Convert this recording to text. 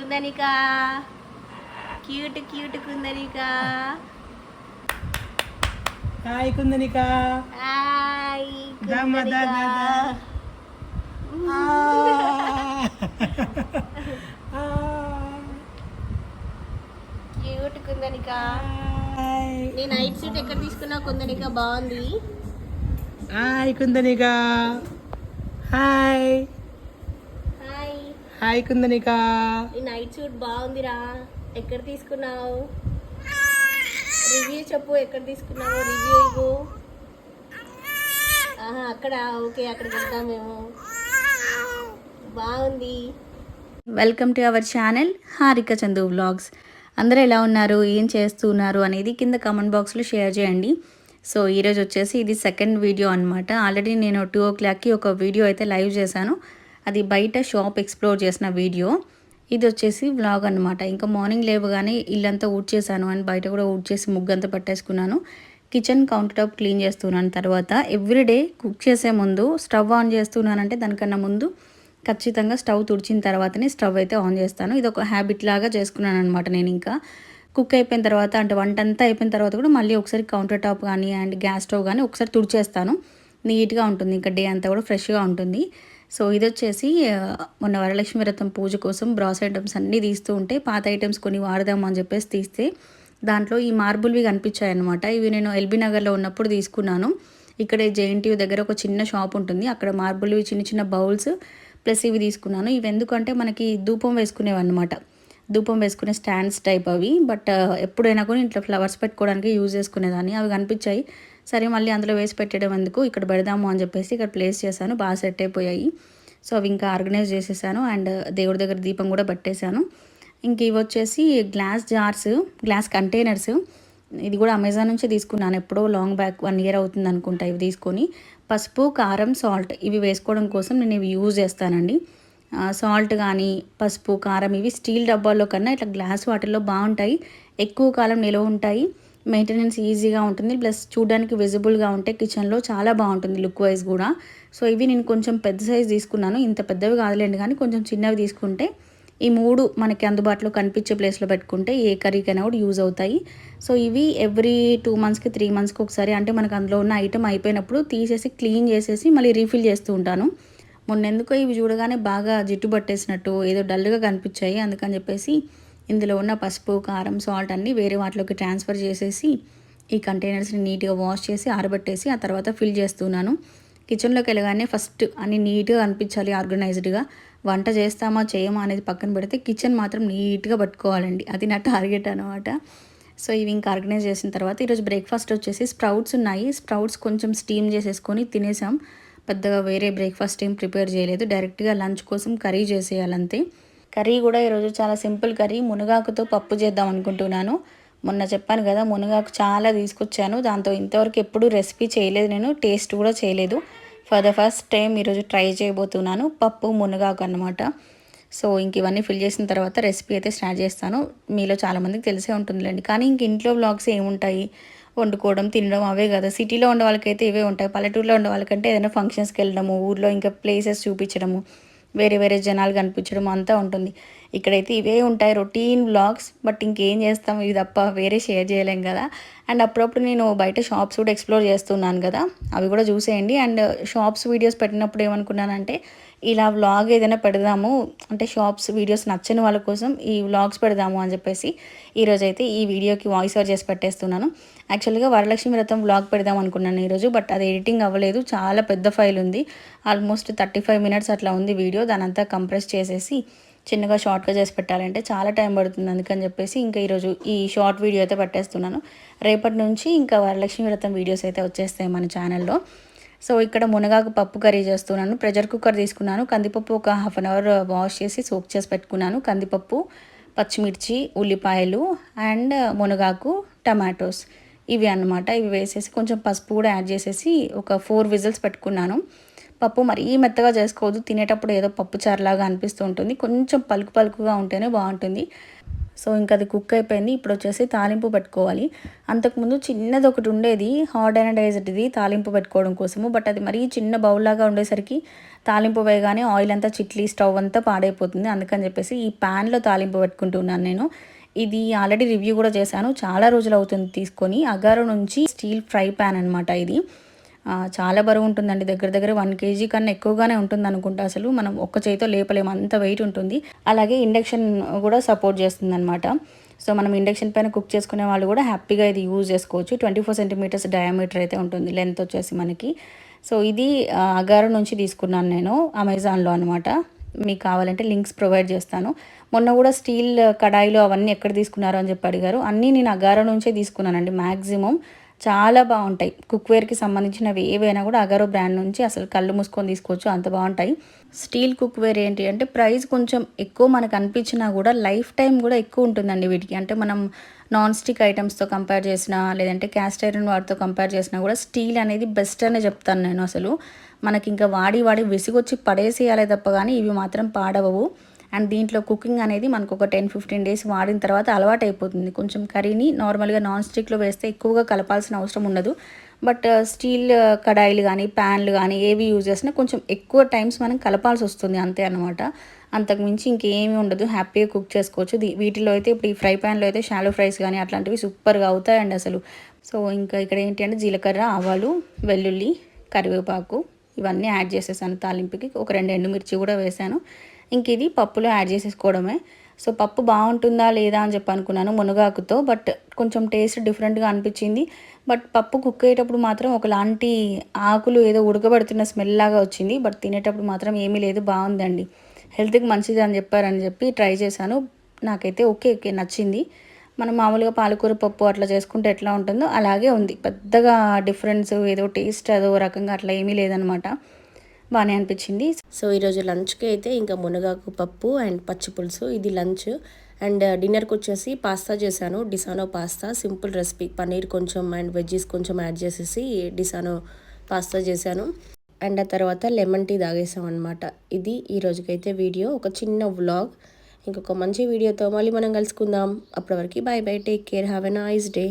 Kundanika? Cute cute Kundanika? Hi Kundanika. Hi cute Kundanika. నీ night suit ఎక్కడ తీసుకున్నావు కుందనిక? బాగుంది. Hi Kundanika. Hi. Hi Kundanika. ఈ night suit బాగుందిరా. ఎక్కడ తీసుకున్నావు? రివ్యూ చెప్పు ఎక్కడ తీసుకున్నావు? రివ్యూ ఇవ్వు. ఆహా అక్కడ. ఓకే అక్కడికి వెళ్తాం మేము. బాగుంది. Welcome to our channel Harika Chandu vlogs. అందరూ ఎలా ఉన్నారు? ఏం చేస్తున్నారు అనేది కింద కామెంట్ బాక్స్లో షేర్ చేయండి. సో ఈరోజు వచ్చేసి ఇది సెకండ్ వీడియో అనమాట ఆల్రెడీ నేను టూ ఓ క్లాక్కి ఒక వీడియో అయితే లైవ్ చేశాను. అది బయట షాప్ ఎక్స్ప్లోర్ చేసిన వీడియో. ఇది వచ్చేసి వ్లాగ్ అనమాట ఇంకా మార్నింగ్ లేవగానే ఇల్లంతా ఊడ్చేసాను అండ్ బయట కూడా ఊడ్చేసి ముగ్గంతా పట్టేసుకున్నాను. కిచెన్ కౌంటర్ టాప్ క్లీన్ చేస్తున్నాను తర్వాత. ఎవ్రీడే కుక్ చేసే ముందు స్టవ్ ఆన్ చేస్తున్నానంటే దానికన్నా ముందు ఖచ్చితంగా స్టవ్ తుడిచిన తర్వాతనే స్టవ్ అయితే ఆన్ చేస్తాను. ఇది ఒక హ్యాబిట్ లాగా చేసుకున్నాను అనమాట నేను ఇంకా. కుక్ అయిపోయిన తర్వాత అంటే వంట అంతా అయిపోయిన తర్వాత కూడా మళ్ళీ ఒకసారి కౌంటర్ టాప్ కానీ అండ్ గ్యాస్ స్టవ్ కానీ ఒకసారి తుడిచేస్తాను. నీట్గా ఉంటుంది. ఇంకా డే అంతా కూడా ఫ్రెష్గా ఉంటుంది. సో ఇది వచ్చేసి మొన్న వరలక్ష్మి వ్రతం పూజ కోసం బ్రాస్ ఐటమ్స్ అన్నీ తీస్తూ ఉంటే పాత ఐటమ్స్ కొన్ని వాడదాం అని చెప్పేసి తీస్తే దాంట్లో ఈ మార్బుల్వి కనిపించాయి అనమాట ఇవి నేను ఎల్బీ నగర్లో ఉన్నప్పుడు తీసుకున్నాను. ఇక్కడ జేఎన్టీయూ దగ్గర ఒక చిన్న షాప్ ఉంటుంది. అక్కడ మార్బుల్వి చిన్న చిన్న బౌల్స్ ప్లస్ ఇవి తీసుకున్నాను. ఇవి ఎందుకంటే మనకి ధూపం వేసుకునేవి అనమాట ధూపం వేసుకునే స్టాండ్స్ టైప్ అవి. బట్ ఎప్పుడైనా కూడా ఇంట్లో ఫ్లవర్స్ పెట్టుకోవడానికి యూజ్ చేసుకునేదాన్ని. అవి కనిపించాయి. సరే మళ్ళీ అందులో వేసి పెట్టడం ఎందుకు? ఇక్కడ పెడదాము అని చెప్పేసి ఇక్కడ ప్లేస్ చేశాను. బాగా సెట్ అయిపోయాయి. సో అవి ఇంకా ఆర్గనైజ్ చేసేసాను. అండ్ దేవుడి దగ్గర దీపం కూడా పెట్టేశాను. ఇంక ఇవి వచ్చేసి గ్లాస్ జార్స్ గ్లాస్ కంటైనర్స్ ఇది కూడా అమెజాన్ నుంచి తీసుకున్నాను. ఎప్పుడో లాంగ్ బ్యాక్ వన్ ఇయర్ అవుతుంది అనుకుంటా ఇవి తీసుకొని. పసుపు కారం సాల్ట్ ఇవి వేసుకోవడం కోసం నేను ఇవి యూజ్ చేస్తానండి. సాల్ట్ కానీ పసుపు కారం ఇవి స్టీల్ డబ్బాల్లో కన్నా ఇట్లా గ్లాస్ వాటిల్లో బాగుంటాయి. ఎక్కువ కాలం నిలవ ఉంటాయి. మెయింటెనెన్స్ ఈజీగా ఉంటుంది. ప్లస్ చూడడానికి విజిబుల్గా ఉంటే కిచెన్లో చాలా బాగుంటుంది లుక్ వైజ్ కూడా. సో ఇవి నేను కొంచెం పెద్ద సైజ్ తీసుకున్నాను. ఇంత పెద్దవి కాదులేండి కానీ కొంచెం చిన్నవి తీసుకుంటే ఈ మూడు మనకి అందుబాటులో కనిపించే ప్లేస్లో పెట్టుకుంటే ఏ కర్రీకైనా కూడా యూజ్ అవుతాయి. సో ఇవి ఎవ్రీ టూ మంత్స్కి త్రీ మంత్స్కి ఒకసారి అంటే మనకు అందులో ఉన్న ఐటెం అయిపోయినప్పుడు తీసేసి క్లీన్ చేసేసి మళ్ళీ రీఫిల్ చేస్తూ ఉంటాను. మొన్నెందుకో ఇవి చూడగానే బాగా జిట్టు పట్టేసినట్టు ఏదో డల్గా కనిపించాయి. అందుకని చెప్పేసి ఇందులో ఉన్న పసుపు కారం సాల్ట్ అన్నీ వేరే వాటిలోకి ట్రాన్స్ఫర్ చేసేసి ఈ కంటైనర్స్ని నీట్గా వాష్ చేసి ఆరబెట్టేసి ఆ తర్వాత ఫిల్ చేస్తున్నాను. కిచెన్లోకి వెళ్ళగానే ఫస్ట్ అన్ని నీట్గా అనిపించాలి ఆర్గనైజ్డ్గా. వంట చేస్తామా చేయమా అనేది పక్కన పెడితే కిచెన్ మాత్రం నీట్గా పట్టుకోవాలండి. అది నా టార్గెట్ అనమాట సో ఇవి ఇంకా ఆర్గనైజ్ చేసిన తర్వాత ఈరోజు బ్రేక్ఫాస్ట్ వచ్చేసి స్ప్రౌట్స్ ఉన్నాయి. స్ప్రౌట్స్ కొంచెం స్టీమ్ చేసేసుకొని తినేసాం. పెద్దగా వేరే బ్రేక్ఫాస్ట్ ఏం ప్రిపేర్ చేయలేదు. డైరెక్ట్గా లంచ్ కోసం కర్రీ చేసేయాలంతే. కర్రీ కూడా ఈరోజు చాలా సింపుల్ కర్రీ మునగాకుతో పప్పు చేద్దాం అనుకుంటున్నాను. మొన్న చెప్పాను కదా మునగాకు చాలా తీసుకొచ్చాను. దాంతో ఇంతవరకు ఎప్పుడు రెసిపీ చేయలేదు నేను టేస్ట్ కూడా చేయలేదు. ఫర్ ద ఫస్ట్ టైం ఈరోజు ట్రై చేయబోతున్నాను. పప్పు మునగాకు అన్నమాట. సో ఇంక ఇవన్నీ ఫిల్ చేసిన తర్వాత రెసిపీ అయితే స్టార్ట్ చేస్తాను. మీలో చాలామందికి తెలిసే ఉంటుందిలేండి. కానీ ఇంక ఇంట్లో బ్లాగ్స్ ఏముంటాయి? వండుకోవడం తినడం అవే కదా. సిటీలో ఉండే వాళ్ళకైతే ఇవే ఉంటాయి. పల్లెటూరులో ఉండే వాళ్ళకంటే ఏదైనా ఫంక్షన్స్కి వెళ్ళడము ఊర్లో ఇంకా ప్లేసెస్ చూపించడము వేరే వేరే జనాలు కనిపించడం అంతా ఉంటుంది. ఇక్కడైతే ఇవే ఉంటాయి రొటీన్ వ్లాగ్స్ బట్ ఇంకేం చేస్తాం ఇవి తప్ప వేరే షేర్ చేయలేం కదా. అండ్ అప్పుడప్పుడు నేను బయట షాప్స్ కూడా ఎక్స్ప్లోర్ చేస్తున్నాను కదా. అవి కూడా చూసేయండి. అండ్ షాప్స్ వీడియోస్ పెట్టినప్పుడు ఏమనుకున్నానంటే ఇలా వ్లాగ్ ఏదైనా పెడదాము అంటే షాప్స్ వీడియోస్ నచ్చని వాళ్ళ కోసం ఈ వ్లాగ్స్ పెడదాము అని చెప్పేసి ఈరోజు అయితే ఈ వీడియోకి వాయిస్ ఓవర్ చేసి పెట్టేస్తున్నాను. యాక్చువల్గా వరలక్ష్మి వ్రతం వ్లాగ్ పెడదాం అనుకున్నాను ఈరోజు బట్ అది ఎడిటింగ్ అవ్వలేదు. చాలా పెద్ద ఫైల్ ఉంది. ఆల్మోస్ట్ థర్టీ ఫైవ్ మినిట్స్ అట్లా ఉంది వీడియో. దానంతా కంప్రెస్ చేసేసి చిన్నగా షార్ట్గా చేసి పెట్టాలంటే చాలా టైం పడుతుంది. అందుకని చెప్పేసి ఇంకా ఈరోజు ఈ షార్ట్ వీడియో అయితే పట్టేస్తున్నాను. రేపటి నుంచి ఇంకా వరలక్ష్మి వ్రతం వీడియోస్ అయితే వచ్చేస్తాయి మన ఛానల్లో. సో ఇక్కడ మునగాకు పప్పు కర్రీ చేస్తున్నాను. ప్రెషర్ కుక్కర్ తీసుకున్నాను. కందిపప్పు ఒక హాఫ్ అన్ అవర్ వాష్ చేసి సోప్ చేసి పెట్టుకున్నాను. కందిపప్పు పచ్చిమిర్చి ఉల్లిపాయలు అండ్ మునగాకు టమాటోస్ ఇవి అన్నమాట. ఇవి వేసేసి కొంచెం పసుపు కూడా యాడ్ చేసేసి ఒక ఫోర్ విజిల్స్ పెట్టుకున్నాను. పప్పు మరీ మెత్తగా చేసుకోవద్దు. తినేటప్పుడు ఏదో పప్పు చారులాగా అనిపిస్తూ ఉంటుంది. కొంచెం పలుకు పలుకుగా ఉంటేనే బాగుంటుంది. సో ఇంకా అది కుక్ అయిపోయింది. ఇప్పుడు వచ్చేసి తాలింపు పెట్టుకోవాలి. అంతకుముందు చిన్నది ఒకటి ఉండేది. హాట్ అనడైజ్డ్ది తాలింపు పెట్టుకోవడం కోసము. బట్ అది మరీ చిన్న బౌల్ లాగా ఉండేసరికి తాలింపు వేయగానే ఆయిల్ అంతా చిట్లీ స్టవ్ అంతా పాడైపోతుంది. అందుకని చెప్పేసి ఈ ప్యాన్లో తాలింపు పెట్టుకుంటున్నాను నేను. ఇది ఆల్రెడీ రివ్యూ కూడా చేశాను. చాలా రోజులు అవుతుంది తీసుకొని. అగారో నుంచి స్టీల్ ఫ్రై ప్యాన్ అనమాట ఇది. చాలా బరువు ఉంటుందండి. దగ్గర దగ్గర వన్ కేజీ కన్నా ఎక్కువగానే ఉంటుంది అనుకుంటా అసలు. మనం ఒక్క చేతితో లేపలేము అంత వెయిట్ ఉంటుంది. అలాగే ఇండక్షన్ కూడా సపోర్ట్ చేస్తుంది అనమాట సో మనం ఇండక్షన్ పైన కుక్ చేసుకునే వాళ్ళు కూడా హ్యాపీగా ఇది యూజ్ చేసుకోవచ్చు. ట్వంటీ ఫోర్ సెంటీమీటర్స్ డయామీటర్ అయితే ఉంటుంది లెంత్ వచ్చేసి మనకి. సో ఇది అగారు నుంచి తీసుకున్నాను నేను అమెజాన్లో అనమాట మీకు కావాలంటే లింక్స్ ప్రొవైడ్ చేస్తాను. మొన్న కూడా స్టీల్ కడాయిలు అవన్నీ ఎక్కడ తీసుకున్నారు అని చెప్పి అడిగారు. అన్నీ నేను అగారో నుంచే తీసుకున్నానండి మ్యాక్సిమం చాలా బాగుంటాయి. కుక్వేర్కి సంబంధించినవి ఏవైనా కూడా అగారో బ్రాండ్ నుంచి అసలు కళ్ళు మూసుకొని తీసుకోవచ్చు. అంత బాగుంటాయి. స్టీల్ కుక్వేర్ ఏంటి అంటే ప్రైస్ కొంచెం ఎక్కువ మనకు అనిపించినా కూడా లైఫ్ టైం కూడా ఎక్కువ ఉంటుందండి వీటికి. అంటే మనం నాన్ స్టిక్ ఐటమ్స్తో కంపేర్ చేసినా లేదంటే క్యాస్ట్ ఐరన్ వాటితో కంపేర్ చేసినా కూడా స్టీల్ అనేది బెస్ట్ అనే చెప్తాను నేను అసలు. మనకి ఇంకా వాడి వాడి విసిగొచ్చి పడేసేయాలి తప్ప కానీ ఇవి మాత్రం పాడవవు. అండ్ దీంట్లో కుకింగ్ అనేది మనకు ఒక టెన్ ఫిఫ్టీన్ డేస్ వాడిన తర్వాత అలవాటు అయిపోతుంది కొంచెం కర్రీని నార్మల్గా నాన్ స్టిక్లో వేస్తే ఎక్కువగా కలపాల్సిన అవసరం ఉండదు. బట్ స్టీల్ కడాయిలు కానీ ప్యాన్లు కానీ ఏవి యూజ్ చేసినా కొంచెం ఎక్కువ టైమ్స్ మనం కలపాల్సి వస్తుంది అంతే అనమాట అంతకుమించి ఇంకేమీ ఉండదు. హ్యాపీగా కుక్ చేసుకోవచ్చు. దీ- వీటిలో అయితే ఇప్పుడు ఈ ఫ్రై ప్యాన్లో అయితే షాలో ఫ్రైస్ కానీ అట్లాంటివి సూపర్గా అవుతాయండి అసలు. సో ఇంకా ఇక్కడ ఏంటి అంటే జీలకర్ర ఆవాలు వెల్లుల్లి కరివేపాకు ఇవన్నీ యాడ్ చేసేసాను. తాలింపుకి ఒక రెండు ఎండుమిర్చి కూడా వేసాను. ఇంక ఇది పప్పులో యాడ్ చేసేసుకోవడమే. సో పప్పు బాగుంటుందా లేదా అని చెప్పి అనుకున్నాను మునగాకుతో బట్ కొంచెం టేస్ట్ డిఫరెంట్గా అనిపించింది. బట్ పప్పు కుక్ అయ్యేటప్పుడు మాత్రం ఒకలాంటి ఆకులు ఏదో ఉడకబడుతున్న స్మెల్ లాగా వచ్చింది. బట్ తినేటప్పుడు మాత్రం ఏమీ లేదు బాగుందండి. హెల్త్కి మంచిది అని చెప్పారని చెప్పి ట్రై చేశాను. నాకైతే ఓకే ఓకే నచ్చింది. మనం మామూలుగా పాలకూర పప్పు అట్లా చేసుకుంటే ఎట్లా ఉంటుందో అలాగే ఉంది. పెద్దగా డిఫరెన్స్ ఏదో టేస్ట్ అదో రకంగా అట్లా ఏమీ లేదనమాట. బాగానే అనిపించింది. సో ఈరోజు లంచ్కి అయితే ఇంకా మునగాకు పప్పు అండ్ పచ్చి పులుసు. ఇది లంచ్. అండ్ డిన్నర్కి వచ్చేసి పాస్తా చేశాను. Disano pasta. Simple recipe. Paneer కొంచెం అండ్ వెజ్జీస్ కొంచెం యాడ్ చేసేసి డిసానో పాస్తా చేశాను. అండ్ ఆ తర్వాత లెమన్ టీ తాగేసాం అనమాట ఇది ఈ రోజుకైతే వీడియో. ఒక చిన్న వ్లాగ్. ఇంకొక మంచి వీడియోతో మళ్ళీ మనం కలుసుకుందాం. అప్పటి వరకు bye bye. Take care. Have a nice day.